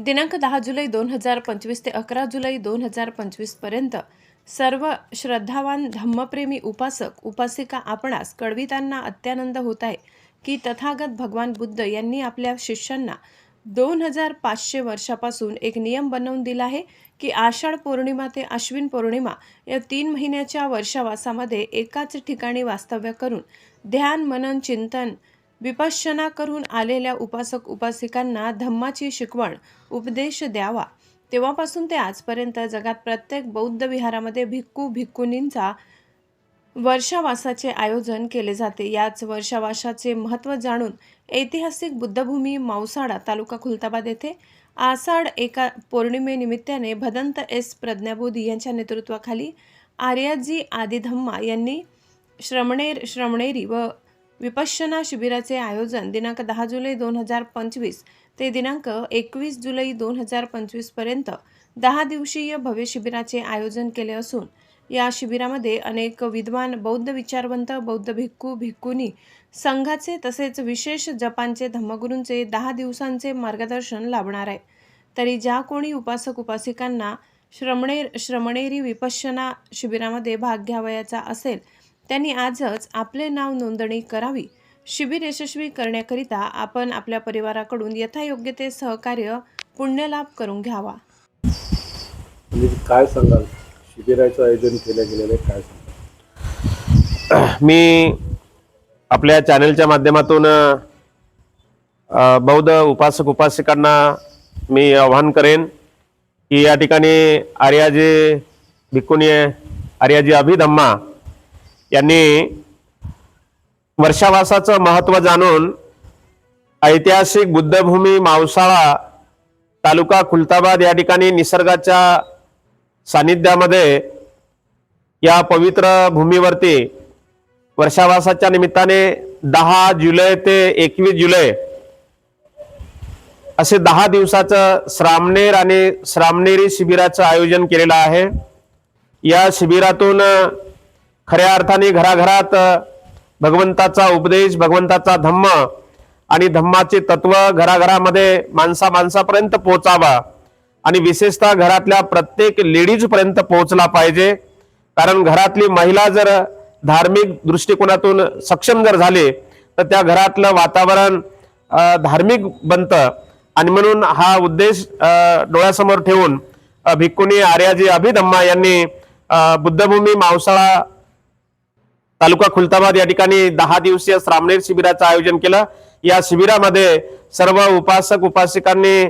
दिनांक दहा जुलै दोन हजार पंचवीस ते अकरा जुलै दोन हजार पंचवीसपर्यंत सर्व श्रद्धावान धम्मप्रेमी उपासक उपासिका आपणास कळवितांना अत्यानंद होत आहे की तथागत भगवान बुद्ध यांनी आपल्या शिष्यांना दोन हजार पाचशे वर्षापासून एक नियम बनवून दिला आहे की आषाढ पौर्णिमा ते अश्विन पौर्णिमा या तीन महिन्याच्या वर्षावासामध्ये एकाच ठिकाणी वास्तव्य करून ध्यान मनन चिंतन विपश्यना करून आलेल्या उपासक उपासिकांना धम्माची शिकवण उपदेश द्यावा. तेव्हापासून ते आजपर्यंत जगात प्रत्येक बौद्ध विहारामध्ये भिक्खू भिक्खुनींचा वर्षावासाचे आयोजन केले जाते. याच वर्षावासाचे महत्त्व जाणून ऐतिहासिक बुद्धभूमी मावसाडा तालुका खुलताबाद येथे आषाढ एका पौर्णिमेनिमित्ताने भदंत एस. प्रज्ञाबोधी यांच्या नेतृत्वाखाली आर्याजी आदिधम्मा यांनी श्रमणेर श्रमणेरी व विपश्यना शिबिराचे आयोजन दिनांक दहा जुलै दोन हजार पंचवीस ते दिनांक एकवीस जुलै दोन हजार पंचवीसपर्यंत दहा दिवसीय भव्य शिबिराचे आयोजन केले असून या शिबिरामध्ये अनेक विद्वान बौद्ध विचारवंत बौद्ध भिक्खू भिक्खुनी संघाचे तसेच विशेष जपानचे धम्मगुरूंचे दहा दिवसांचे मार्गदर्शन लाभणार आहे तरी ज्या कोणी उपासक उपासिकांना श्रमणेर श्रमणेरी विपश्यना शिबिरामध्ये भाग घ्यावयाचा असेल त्यांनी आजच आपले नाव नोंदणी करावी. शिबिर यशस्वी करण्याकरिता आपण आपल्या परिवाराकडून यथायोग्य ते सहकार्य पुण्यलाभ करून घ्यावा. म्हणजे काय सांगाल? शिबिराचं आयोजन केलं गेलेलं आहे काय सांगाल? मी आपल्या चॅनलच्या माध्यमातून बौद्ध उपासक उपासिकांना मी आवाहन करेन की या ठिकाणी आर्याजी भिक्कुनी आर्याजी अभिधम्मा यांनी वर्षावासाचं महत्त्व जाणून ऐतिहासिक बुद्धभूमी मावसाळा तालुका खुलताबाद या ठिकाणी निसर्गाच्या सानिध्यामध्ये या पवित्र भूमीवरती वर्षावासाच्या निमित्ताने दहा जुलै ते एकवीस जुलै असे दहा दिवसाचं श्रामनेर आणि श्रामनेरी शिबिराचं आयोजन केलेलं आहे. या शिबिरातून खऱ्या अर्थाने घराघरात भगवंताचा उपदेश भगवंताचा धम्म आणि धम्माचे तत्व घराघरामध्ये माणसा माणसापर्यंत पोहोचावा आणि विशेषतः घरातल्या प्रत्येक लेडीजपर्यंत पोहोचला पाहिजे. कारण घरातली महिला जर धार्मिक दृष्टिकोनातून सक्षम जर झाले तर त्या घरातलं वातावरण धार्मिक बनतं. आणि म्हणून हा उद्देश डोळ्यासमोर ठेवून भिक्कुनी आर्याजी अभिधम्मा यांनी बुद्धभूमी मावसाळा तालुका खुलताबाद या ठिकाणी दहा दिवसीय श्रामणेर शिबिराचं आयोजन केलं. या शिबिरामध्ये सर्व उपासक उपासिकांनी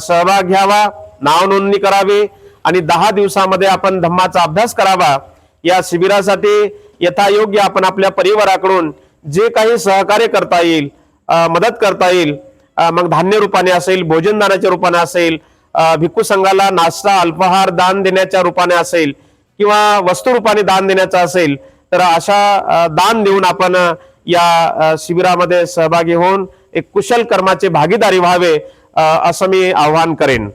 सहभाग घ्यावा नाव नोंदणी करावी आणि दहा दिवसामध्ये आपण धम्माचा अभ्यास करावा. या शिबिरासाठी यथायोग्य आपण आपल्या परिवाराकडून जे काही सहकार्य करता येईल मदत करता येईल मग धान्य रूपाने असेल भोजनदानाच्या रूपाने असेल भिक्खू संघाला नाश्ता अल्पाहार दान देण्याच्या रूपाने असेल किंवा वस्तू रूपाने दान देण्याचा असेल तर अशा दान देऊन आपण या शिबिरामध्ये सहभागी होऊन एक कुशल कर्माचे भागीदारी व्हावे असं मी आवाहन करेन.